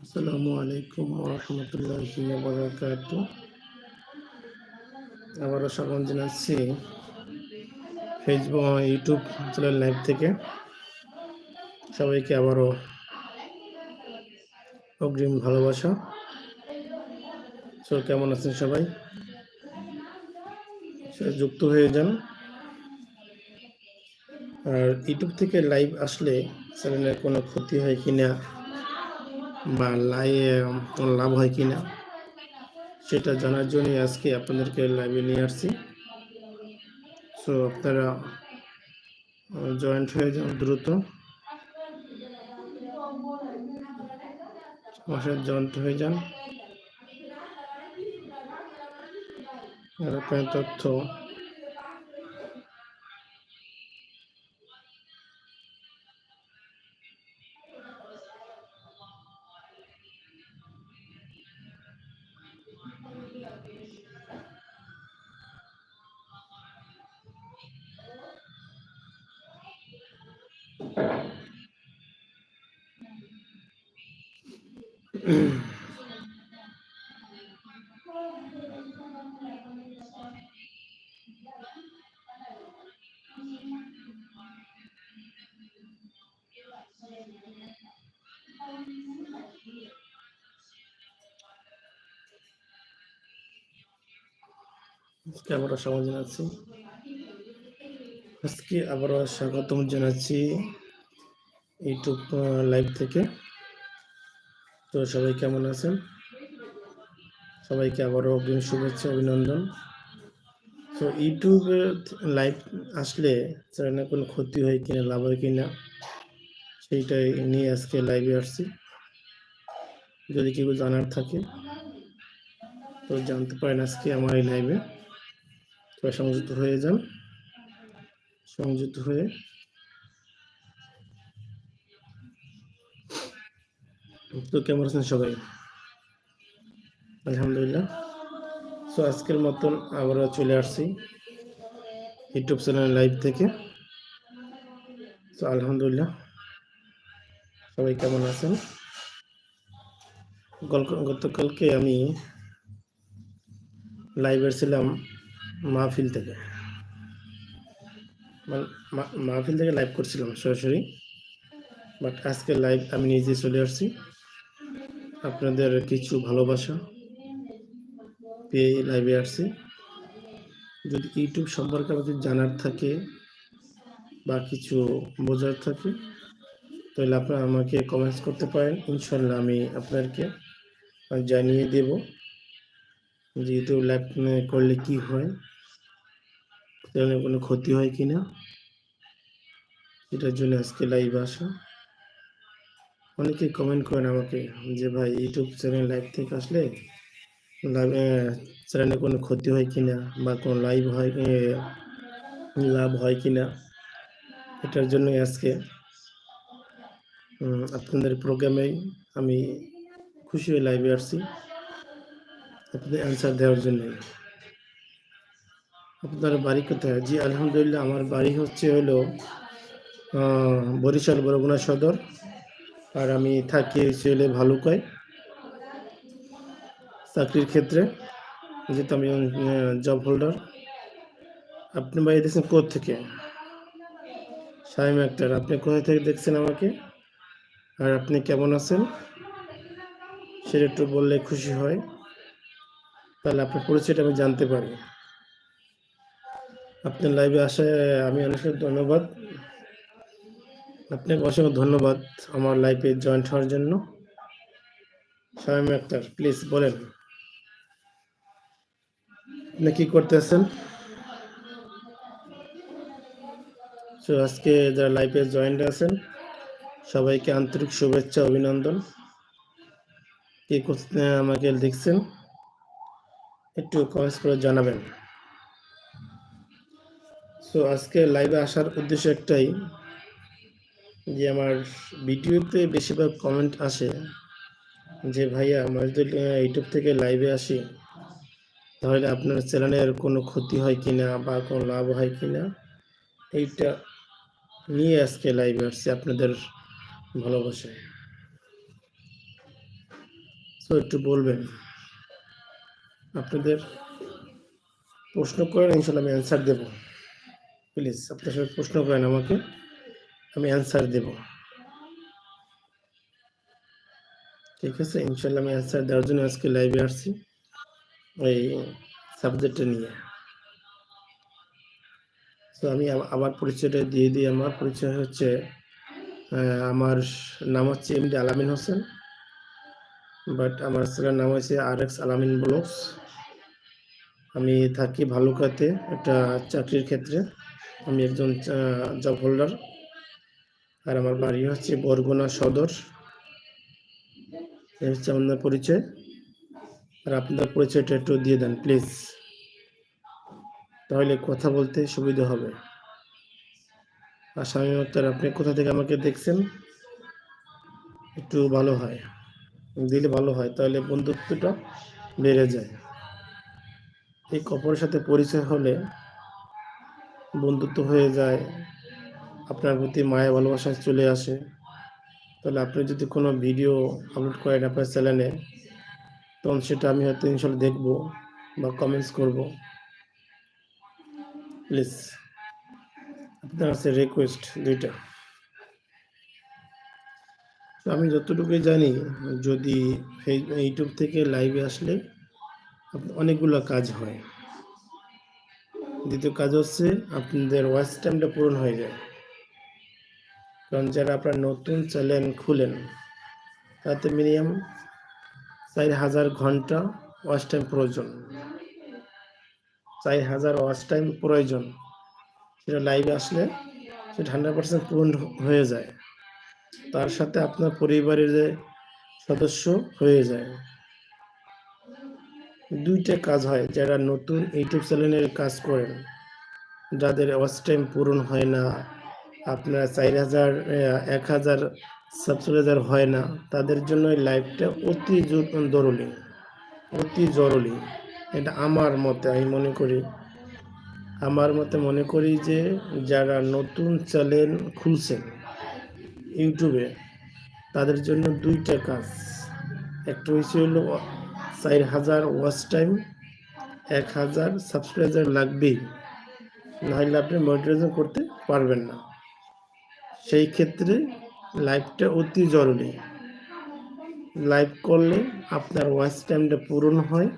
আসসালামু আলাইকুম রহমতুল্লাহি বারাকাতু আবারও স্বাগত জানাচ্ছি ফেসবুক ইউটিউব চ্যানেল লাইভ থেকে। সবাইকে আবারও অগ্রিম ভালোবাসা। সো, কেমন আছেন সবাই? যুক্ত হয়ে যান। আর ইউটিউব থেকে লাইভ আসলে চ্যানেলের কোনো ক্ষতি হয় কিনা বা লাই কোনো লাভ হয় কি না, সেটা জানার জন্যই আজকে আপনাদেরকে লাইভে নিয়ে আসছি। সো আপনারা জয়েন্ট হয়ে যান দ্রুত। জয়েন্ট হয়ে যান। তথ্য আজকে আবারও স্বাগত জানাচ্ছি। আজকে আবারও স্বাগতম জানাচ্ছি ইউটিউব লাইভ থেকে। তো সবাই কেমন আছেন? সবাইকে আবারও অগ্রিম শুভেচ্ছা, অভিনন্দন। তো ইউটিউবে লাইভ আসলে চ্যানেলে কোনো ক্ষতি হয় কিনা, লাভ হয় কিনা, সেইটাই নিয়ে আজকে লাইভে আসছি। যদি কেউ জানার থাকে, তো জানতে পারেন আজকে আমার এই লাইভে সংযুক্ত হয়ে যান। সংযুক্ত হয়ে তো কেমন আছেন সবাই? আলহামদুলিল্লাহ। সো আজকের মতন আবারও চলে আসছি ইউটিউব চ্যানেল লাইভ থেকে। তো আলহামদুলিল্লাহ। সবাই কেমন আছেন? গতকালকে আমি লাইভে ছিলাম মাহফিল থেকে। মাহফিল থেকে লাইভ করছিলাম, সরাসরি। বাট আজকে লাইভ আমি নিজে চলে আসছি। আপনাদের কিছু ভালোবাসা পেয়ে লাইভে আসছি। যদি ইউটিউব সম্পর্কে আমাদের জানার থাকে বা কিছু বোঝার থাকে, তাহলে আপনারা আমাকে কমেন্টস করতে পারেন। ইনশাল্লাহ আমি আপনাদেরকে জানিয়ে দেব যে ইউটিউব লাইভ করলে কি হয় কোনো ক্ষতি হয় কি না এটার জন্য আজকে লাইভ আসা। অনেকে কমেন্ট করেন আমাকে যে, ভাই ইউটিউব চ্যানেল লাইভ থেকে আসলে চ্যানেলে কোনো ক্ষতি হয় কিনা বা কোনো লাইভ হয় লাভ হয় কিনা? এটার জন্যই আজকে আপনাদের প্রোগ্রামেই আমি খুশি হয়ে লাইভে আসছি। আপনাদের অ্যান্সার দেওয়ার জন্য আপনার বাড়ি কোথায়? জি, আলহামদুলিল্লাহ, আমার বাড়ি হচ্ছে হলো বরিশাল বরগুনা সদর। আর আমি থাকি ছেলে ভালুকায়, চাকরির ক্ষেত্রে। যেহেতু আমি জব হোল্ডার আপনি বাড়ি দেখছেন কোথ থেকে সাইম আক্তার আপনি কোথায় থেকে দেখছেন আমাকে? আর আপনি কেমন আছেন? সেটা একটু বললে খুশি হয়। তাহলে আপনার পরিচয়টা আমি জানতে পারি। আপনার লাইভে আসায় আমি অনেক ধন্যবাদ। আপনাকে অসংখ্য ধন্যবাদ আমার লাইফে জয়েন্ট হওয়ার জন্য। শামিম আক্তার প্লিজ বলেন, আপনি কি করতেছেন? তো আজকে যারা লাইফে জয়েন্ট আছেন, সবাইকে আন্তরিক শুভেচ্ছা, অভিনন্দন। কি আমাকে দেখছেন, একটু কমেন্টস করে জানাবেন। সো আজকে লাইভে আসার উদ্দেশ্য একটাই যে আমার ভিডিওতে বেশিরভাগ কমেন্ট আসে যে, ভাইয়া, আমরা যদি ইউটিউব থেকে লাইভে আসি, তাহলে আপনার চ্যানেলের কোনো ক্ষতি হয় কিনা বা কোনো লাভ হয় কিনা? এইটা নিয়ে আজকে লাইভে আসছি আপনাদের ভালোবাসায়। তো একটু বলবেন, আপনাদের প্রশ্ন করেন ইনশাল্লাহ আমি অ্যান্সার দেব। প্লিজ আপনার সাথে প্রশ্ন করেন আমাকে। আমি অ্যান্সার দেব। ঠিক আছে? ইনশাল্লাহ আমি অ্যান্সার দেওয়ার জন্য আজকে লাইভে আসছি। এই সাবজেক্টটা নিয়ে। তো আমি আ- আমার পরিচয়টা দিয়ে দিই। আমার পরিচয় হচ্ছে আমার নাম হচ্ছে এমডি আলামিন হোসেন। বাট আমার ছেলের নাম হচ্ছে আর এক্স আলামিন ব্লগস। আমি থাকি ভালুকাতে একটা চাকরির ক্ষেত্রে। আমি একজন জব হোল্ডার আর আমার বাড়ি হচ্ছে বরগুনা সদর। এই হচ্ছে আপনার পরিচয়। আর আপনার পরিচয়টা একটু দিয়ে দেন প্লিজ তাহলে কথা বলতে সুবিধা হবে। আর স্বামী আপনি কোথা থেকে আমাকে দেখছেন? একটু ভালো হয়। দিলে ভালো হয়, তাহলে বন্ধুত্বটা বেড়ে যায়। এই অপরের সাথে পরিচয় হলে বন্ধুত্ব হয়ে যায়। আপনার প্রতি মায়া, ভালোবাসা চলে আসে। তাহলে আপনি যদি কোনো ভিডিও আপলোড করেন আপনার চ্যানেলে, তখন সেটা আমি হয়তো ইনশাল্লাহ দেখব বা কমেন্টস করব। প্লিজ আপনার কাছে রিকোয়েস্ট দুইটা। আমি যতটুকুই জানি, যদি ইউটিউব থেকে লাইভে আসলে অনেকগুলো কাজ হয়। দ্বিতীয় কাজ হচ্ছে, আপনাদের ওয়াচ টাইমটা পূরণ হয়ে যায়। কারণ যারা আপনার নতুন চ্যানেল খুলেন, তাতে মিনিমাম চার হাজার ঘণ্টা ওয়াচ টাইম প্রয়োজন। চার হাজার ওয়াচ টাইম প্রয়োজন। সেটা লাইভে আসলে সেটা হান্ড্রেড পার্সেন্ট পূরণ হয়ে যায়। তার সাথে আপনার পরিবারের যে সদস্য হয়ে যায়। দুইটা কাজ হয়, যারা নতুন ইউটিউব চ্যানেলের কাজ করেন, যাদের ওয়াচ টাইম পূরণ হয় না আপনার চার হাজার এক হাজার সাবস্ক্রাইবার হয় না, তাদের জন্য এই লাইভটা অতি জরুরি। অতি জরুরি। এটা আমার মতে, আমি মনে করি। আমার মতে মনে করি যে যারা নতুন চ্যানেল খুলছেন ইউটিউবে, তাদের জন্য দুইটা কাজ। একটা হচ্ছে হলো চার হাজার ওয়াচ টাইম এক হাজার সাবস্ক্রাইবার লাগবেই। নাহলে আপনি মনিটাইজেশন করতে পারবেন না। সেই ক্ষেত্রে লাইভটা অতি জরুরি। লাইভ করলে আপনার ওয়াচ টাইমটা পূরণ হয়।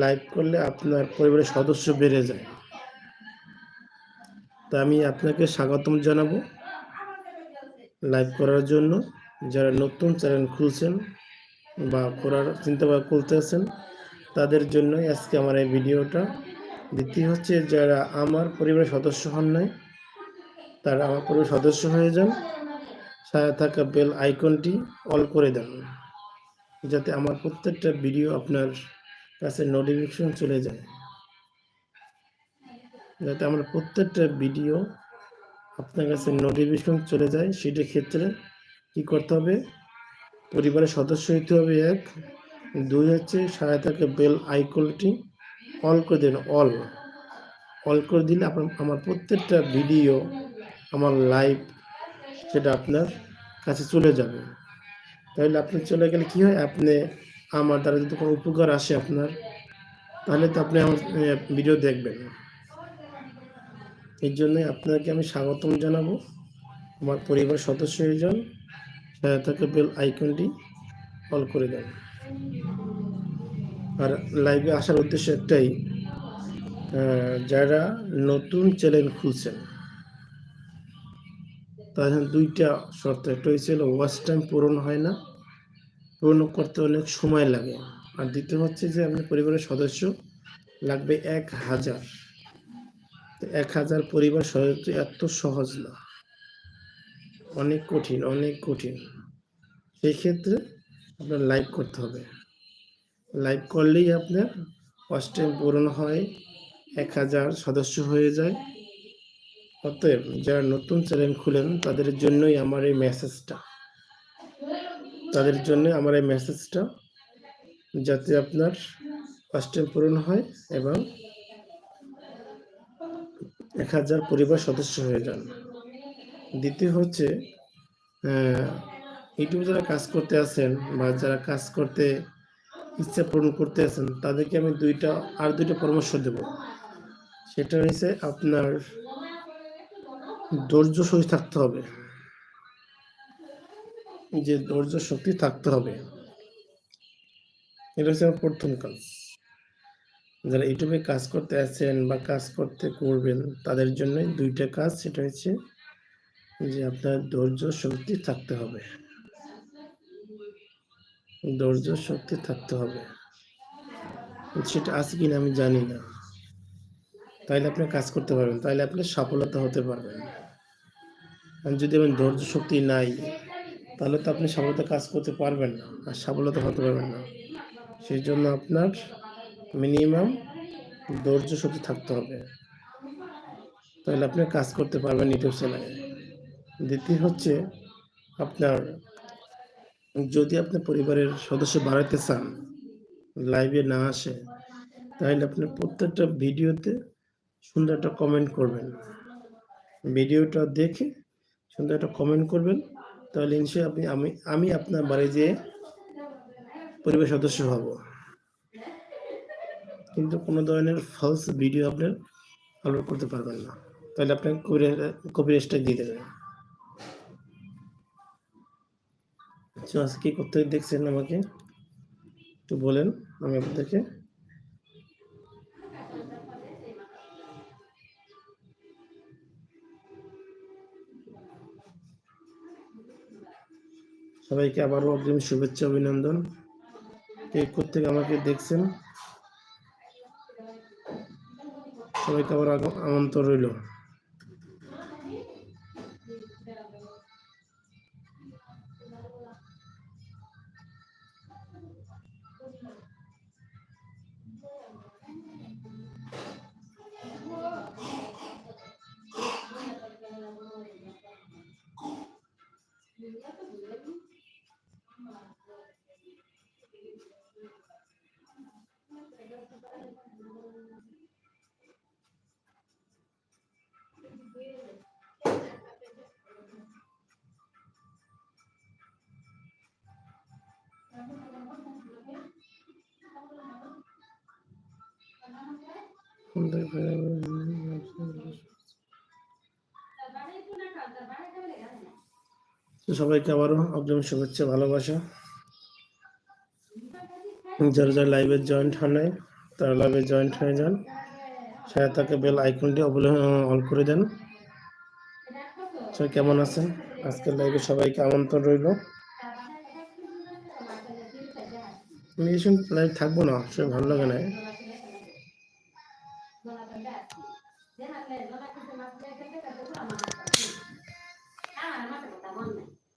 লাইভ করলে আপনার পরিবারের সদস্য বেড়ে যায়। তা আমি আপনাকে স্বাগতম জানাব। লাইভ করার জন্য যারা নতুন চ্যানেল খুলছেন বা করার চিন্তা বা করতেছেন তাদের জন্যই আজকে আমার এই ভিডিওটা। দ্বিতীয় হচ্ছে যারা আমার পরিবারের সদস্য হন নাই তারা আমার পরিবারের সদস্য হয়ে যান। সাথে থাকা বেল আইকনটি অল করে দেন, যাতে আমার প্রত্যেকটা ভিডিও আপনার কাছে নোটিফিকেশন চলে যায়। যাতে আমার প্রত্যেকটা ভিডিও আপনার কাছে নোটিফিকেশন চলে যায়, সেটার ক্ষেত্রে কি করতে হবে? পরিবারের সদস্য হইতে হবে এক। দুই হচ্ছে থাকা বেল আইকনটি অল করে দেন অল অল করে দিলে আপনার আমার প্রত্যেকটা ভিডিও আমার লাইভ সেটা আপনার কাছে চলে যাবে। তাহলে আপনি চলে গেলে কি হয়? আপনি আমার দ্বারা যদি কোনো উপকার আসে আপনার, তাহলে তো আপনি আমার ভিডিও দেখবেন। এর জন্যই আপনাকে আমি স্বাগতম জানাব। আমার পরিবার সদস্য হয়ে যান থাকা বেল আইকনটি অল করে দেন। আর লাইভে আসার উদ্দেশ্য একটাই যারা নতুন চ্যানেল খুলছেন তাদের দুইটা শর্ত, একটা হয়েছিল ওয়াচ টাইম পূরণ হয় না। পূরণ করতে অনেক সময় লাগে। আর দ্বিতীয় হচ্ছে যে আপনার পরিবারের সদস্য লাগবে এক হাজার। এক হাজার পরিবার সদস্য এত সহজ না। অনেক কঠিন অনেক কঠিন। সেই ক্ষেত্রে আপনার লাইভ করতে হবে। লাইভ করলেই আপনার ওয়াচ টাইম পূরণ হয়, এক হাজার সদস্য হয়ে যায়। অতএব যারা নতুন চ্যানেল খুলেন, তাদের জন্যই আমার এই মেসেজটা তাদের জন্য আমার এই মেসেজটা যাতে আপনার ফার্স্ট টাইম পূরণ হয় এবং এক হাজার পরিবার সদস্য হয়ে যান। দ্বিতীয় হচ্ছে ইউটিউবে যারা কাজ করতে আছেন বা যারা কাজ করতে ইচ্ছা পূরণ করতে আছেন, তাদেরকে আমি দুইটা, আর দুইটা পরামর্শ দেব। সেটা হচ্ছে আপনার ধৈর্য শক্তি থাকতে হবে। যে ধৈর্য শক্তি থাকতে হবে। এটা হচ্ছে আমার প্রথম কাজ। যারা ইউটিউবে কাজ করতে আছেন বা কাজ করতে করবেন, তাদের জন্য দুইটা কাজ। সেটা হচ্ছে যে আপনার ধৈর্য শক্তি থাকতে হবে। ধৈর্য শক্তি থাকতে হবে। সেটা আছে কিনা আমি জানি না। তাইলে আপনি কাজ করতে পারবেন। তাইলে আপনি সফলতা হতে পারবেন। যদি আপনার ধৈর্য শক্তি নাই, তাহলে তো আপনি সফলতা কাজ করতে পারবেন না, আর সফলতা হতে পারবেন না। সেই জন্য আপনার মিনিমাম ধৈর্য শক্তি থাকতে হবে। তাহলে আপনি কাজ করতে পারবেন ইউটিউব চ্যানেলে দ্বিতীয় হচ্ছে আপনার, যদি আপনার পরিবারের সদস্য বাড়াতে চান লাইভে না আসে, তাহলে আপনি প্রত্যেকটা ভিডিওতে সুন্দর একটা কমেন্ট করবেন। ভিডিওটা দেখে সুন্দর একটা কমেন্ট করবেন, তাহলে নিশ্চয়ই আপনি, আমি আমি আপনার বাড়ি যেয়ে পরিবার সদস্য হব। কিন্তু কোনো ধরনের ফলস ভিডিও আপনার আপলোড করতে পারবেন না। তাহলে আপনার কপি স্ট্রাইক দিয়ে দেবেন তো আজকে কি করতে দেখছেন আমাকে? একটু বলেন, আমি আপনাদেরকে সবাইকে আবারও অগ্রিম শুভেচ্ছা অভিনন্দন। কে থেকে আমাকে দেখছেন? সবাইকে আবার আমন্ত্রণ রইল। সবাইকে আবারও অগ্রিম শুভেচ্ছা, ভালোবাসা। যারা যারা লাইভে জয়েন্ট হন নাই, তারা লাইভে জয়েন্ট হয়ে যান। সাথে তাকে বেল আইকনটি অন করে দেন। সবাই কেমন আছেন? আজকের লাইভে সবাইকে আমন্ত্রণ রইল। আমি এই লাইভ থাকব না সবাই ভালো লাগে না।